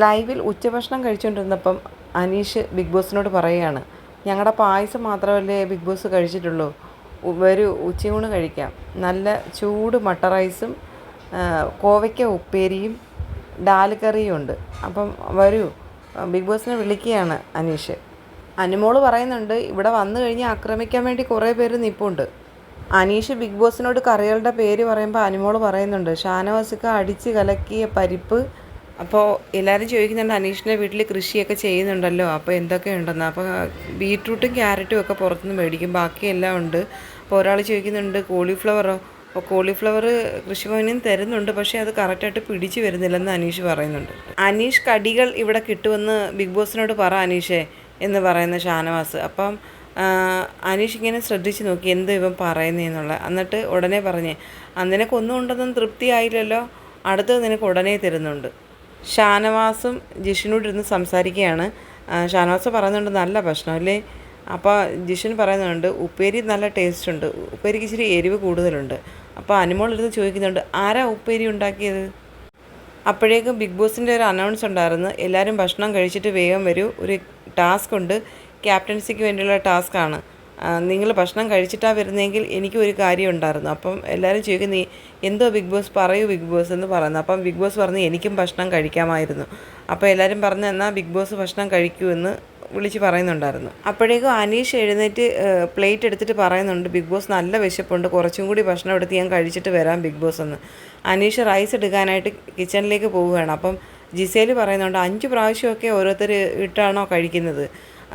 ലൈവിൽ ഉച്ചഭക്ഷണം കഴിച്ചുകൊണ്ടിരുന്നപ്പം അനീഷ് ബിഗ് ബോസിനോട് പറയുകയാണ് ഞങ്ങളുടെ പായസം മാത്രമല്ലേ ബിഗ് ബോസ് കഴിച്ചിട്ടുള്ളൂ. ഒരു ഉച്ചയൂണ് കഴിക്കാം. നല്ല ചൂട് മട്ട റൈസും കോവയ്ക്ക ഉപ്പേരിയും ഡാൽ കറിയും ഉണ്ട്. അപ്പം വരൂ ബിഗ് ബോസിനെ വിളിക്കുകയാണ് അനീഷ്. അനുമോൾ പറയുന്നുണ്ട് ഇവിടെ വന്നു കഴിഞ്ഞ് ആക്രമിക്കാൻ വേണ്ടി കുറേ പേര് നിപ്പുണ്ട്. അനീഷ് ബിഗ് ബോസിനോട് കറികളുടെ പേര് പറയുമ്പോൾ അനുമോൾ പറയുന്നുണ്ട് ഷാനവാസിക്ക അടിച്ച് കലക്കിയ പരിപ്പ് അപ്പോൾ എല്ലാവരും ചോദിക്കുന്നുണ്ട് അനീഷിന്റെ വീട്ടിൽ കൃഷിയൊക്കെ ചെയ്യുന്നുണ്ടല്ലോ അപ്പോൾ എന്തൊക്കെയുണ്ടെന്ന്. അപ്പോൾ ബീട്രൂട്ടും ക്യാരറ്റും ഒക്കെ പുറത്തുനിന്ന് മേടിക്കും. ബാക്കിയെല്ലാം ഉണ്ട്. അപ്പോൾ ഒരാൾ ചോദിക്കുന്നുണ്ട് കോളിഫ്ലവറോ? അപ്പോൾ കോളിഫ്ലവർ കൃഷിഭവനിൽ തരുന്നുണ്ട് പക്ഷേ അത് കറക്റ്റായിട്ട് പിടിച്ചു വരുന്നില്ലെന്ന് അനീഷ് പറയുന്നുണ്ട്. അനീഷ് കടികൾ ഇവിടെ കിട്ടുമെന്ന് ബിഗ് ബോസിനോട് പറ അനീഷേ എന്ന് പറയുന്ന ഷാനവാസ്. അപ്പം അനീഷ് ഇങ്ങനെ ശ്രദ്ധിച്ച് നോക്കി എന്ത് ഇവൻ പറയുന്നതെന്നുള്ള എന്നിട്ട് ഉടനെ പറഞ്ഞേ അന്നിനൊക്കെ ഒന്നും ഉണ്ടെന്നും തൃപ്തിയായില്ലല്ലോ. അടുത്തത് നിനക്ക് ഉടനെ തരുന്നുണ്ട്. ഷാനവാസും ജിഷിനോട് ഇരുന്ന് സംസാരിക്കുകയാണ്. ഷാനവാസ് പറയുന്നുണ്ട് നല്ല ഭക്ഷണം അല്ലേ? അപ്പോൾ ജിഷിൻ പറയുന്നുണ്ട് ഉപ്പേരി നല്ല ടേസ്റ്റ് ഉണ്ട്. ഉപ്പേരിക്ക് ഇച്ചിരി എരിവ് കൂടുതലുണ്ട്. അപ്പോൾ ഇരുന്ന് ചോദിക്കുന്നുണ്ട് ആരാ ഉപ്പേരി ഉണ്ടാക്കിയത്? അപ്പോഴേക്കും ബിഗ് ബോസിന്റെ ഒരു അനൗൺസ് ഉണ്ടായിരുന്നു എല്ലാവരും ഭക്ഷണം കഴിച്ചിട്ട് വേഗം വരൂ. ഒരു ടാസ്ക് ഉണ്ട്. ക്യാപ്റ്റൻസിക്ക് വേണ്ടിയുള്ള ടാസ്ക്കാണ് നിങ്ങൾ ഭക്ഷണം കഴിച്ചിട്ടാണ് വരുന്നതെങ്കിൽ എനിക്കൊരു കാര്യം ഉണ്ടായിരുന്നു അപ്പം എല്ലാവരും ചോദിക്കും നീ എന്തോ ബിഗ് ബോസ് പറയൂ ബിഗ് ബോസ് എന്ന് പറയുന്നു. അപ്പം ബിഗ് ബോസ് പറഞ്ഞു എനിക്കും ഭക്ഷണം കഴിക്കാമായിരുന്നു. അപ്പോൾ എല്ലാവരും പറഞ്ഞു എന്നാൽ ബിഗ് ബോസ് ഭക്ഷണം കഴിക്കൂ എന്ന് വിളിച്ച് പറയുന്നുണ്ടായിരുന്നു. അപ്പോഴേക്കും അനീഷ് എഴുന്നേറ്റ് പ്ലേറ്റ് എടുത്തിട്ട് പറയുന്നുണ്ട് ബിഗ് ബോസ് നല്ല വിശപ്പുണ്ട് കുറച്ചും കൂടി ഭക്ഷണം എടുത്ത് ഞാൻ കഴിച്ചിട്ട് വരാം ബിഗ് ബോസ് എന്ന്. അനീഷ് റൈസ് എടുക്കാനായിട്ട് കിച്ചണിലേക്ക് പോവുകയാണ്. അപ്പം ജിസേൽ പറയുന്നുണ്ട് അഞ്ച് പ്രാവശ്യമൊക്കെ ഓരോരുത്തർ ഇട്ടാണോ കഴിക്കുന്നത്?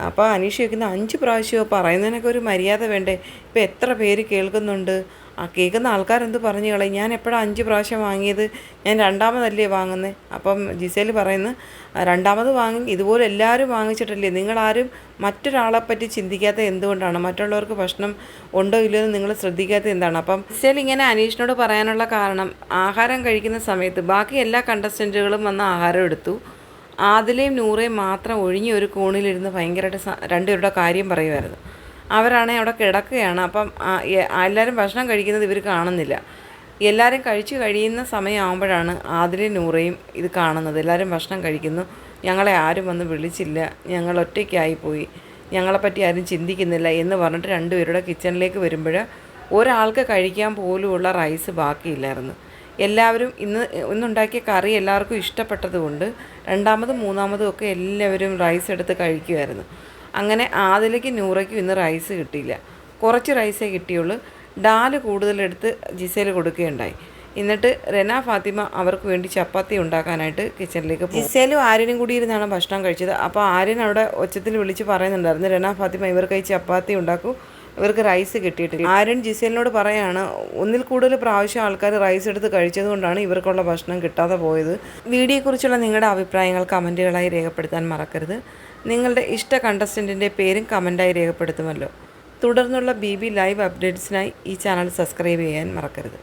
അപ്പോൾ അനീഷ് ചോദിക്കുന്ന അഞ്ച് പ്രാവശ്യമോ പറയുന്നതിനൊക്കെ ഒരു മര്യാദ വേണ്ടേ? ഇപ്പം എത്ര പേര് കേൾക്കുന്നുണ്ട്? ആ കേൾക്കുന്ന ആൾക്കാരെന്ത് പറഞ്ഞു കളയും? ഞാൻ എപ്പോഴാണ് അഞ്ച് പ്രാവശ്യം വാങ്ങിയത്? ഞാൻ രണ്ടാമതല്ലേ വാങ്ങുന്നത് അപ്പം ജിസേൽ പറയുന്നു "ആ, രണ്ടാമത് വാങ്ങി ഇതുപോലെ എല്ലാവരും വാങ്ങിച്ചിട്ടല്ലേ? നിങ്ങളാരും മറ്റൊരാളെ പറ്റി ചിന്തിക്കാത്ത എന്തുകൊണ്ടാണ്? മറ്റുള്ളവർക്ക് ഭക്ഷണം ഉണ്ടോ ഇല്ലയോ എന്ന് നിങ്ങൾ ശ്രദ്ധിക്കാത്ത എന്താണ്? അപ്പം ജിസേൽ ഇങ്ങനെ അനീഷിനോട് പറയാനുള്ള കാരണം ആഹാരം കഴിക്കുന്ന സമയത്ത് ബാക്കി എല്ലാ കണ്ടസ്റ്റന്റുകളും വന്ന് ആഹാരം എടുത്തു. ആദിലയും നൂറയും മാത്രം ഒഴിഞ്ഞ ഒരു കോണിലിരുന്ന് ഭയങ്കരമായിട്ട് രണ്ടുപേരുടെ കാര്യം പറയുമായിരുന്നു. അവരാണെങ്കിൽ അവിടെ കിടക്കുകയാണ്. അപ്പം എല്ലാവരും ഭക്ഷണം കഴിക്കുന്നത് ഇവർ കാണുന്നില്ല. എല്ലാവരും കഴിച്ചു കഴിയുന്ന സമയമാകുമ്പോഴാണ് ആദിലയും നൂറയും ഇത് കാണുന്നത്. എല്ലാവരും ഭക്ഷണം കഴിക്കുന്നു. ഞങ്ങളെ ആരും വന്ന് വിളിച്ചില്ല. ഞങ്ങൾ ഒറ്റയ്ക്കായിപ്പോയി ഞങ്ങളെപ്പറ്റി ആരും ചിന്തിക്കുന്നില്ല എന്ന് പറഞ്ഞിട്ട് രണ്ടുപേരുടെ കിച്ചണിലേക്ക് വരുമ്പോൾ ഒരാൾക്ക് കഴിക്കാൻ പോലുമുള്ള റൈസ് ബാക്കിയില്ലായിരുന്നു. എല്ലാവരും ഇന്ന് ഇന്നുണ്ടാക്കിയ കറി എല്ലാവർക്കും ഇഷ്ടപ്പെട്ടതുകൊണ്ട് രണ്ടാമതും മൂന്നാമതും ഒക്കെ എല്ലാവരും റൈസ് എടുത്ത് കഴിക്കുമായിരുന്നു അങ്ങനെ ആദിലേക്ക് നൂറയ്ക്കും ഇന്ന് റൈസ് കിട്ടിയില്ല. കുറച്ച് റൈസേ കിട്ടിയുള്ളൂ. ഡാൽ കൂടുതലെടുത്ത് ജിസേൽ കൊടുക്കുകയുണ്ടായി. എന്നിട്ട് റെന ഫാത്തിമ അവർക്ക് വേണ്ടി ചപ്പാത്തി ഉണ്ടാക്കാനായിട്ട് കിച്ചണിലേക്ക് പോകും. ജിസേലും ആര്യനും കൂടി ഇരുന്നാണ് ഭക്ഷണം കഴിച്ചത്. അപ്പോൾ ആര്യൻ അവിടെ ഒച്ചത്തിൽ വിളിച്ച് പറയുന്നുണ്ടായിരുന്നു റെന ഫാത്തിമ ഇവർക്കായി ചപ്പാത്തി ഉണ്ടാക്കൂ. ഇവർക്ക് റൈസ് കിട്ടിയിട്ടില്ല. ആര്യൻ ജിസേലിനോട് പറയാണ് ഒന്നിൽ കൂടുതൽ പ്രാവശ്യം ആൾക്കാർ റൈസ് എടുത്ത് കഴിച്ചതുകൊണ്ടാണ് ഇവർക്കുള്ള ഭക്ഷണം കിട്ടാതെ പോയത്. വീഡിയോയെക്കുറിച്ചുള്ള നിങ്ങളുടെ അഭിപ്രായങ്ങൾ കമന്റുകളായി രേഖപ്പെടുത്താൻ മറക്കരുത്. നിങ്ങളുടെ ഇഷ്ട കണ്ടസ്റ്റന്റിന്റെ പേരും കമന്റായി രേഖപ്പെടുത്തുമല്ലോ. തുടർന്നുള്ള ബി ബി ലൈവ് അപ്ഡേറ്റ്സിനായി ഈ ചാനൽ സബ്സ്ക്രൈബ് ചെയ്യാൻ മറക്കരുത്.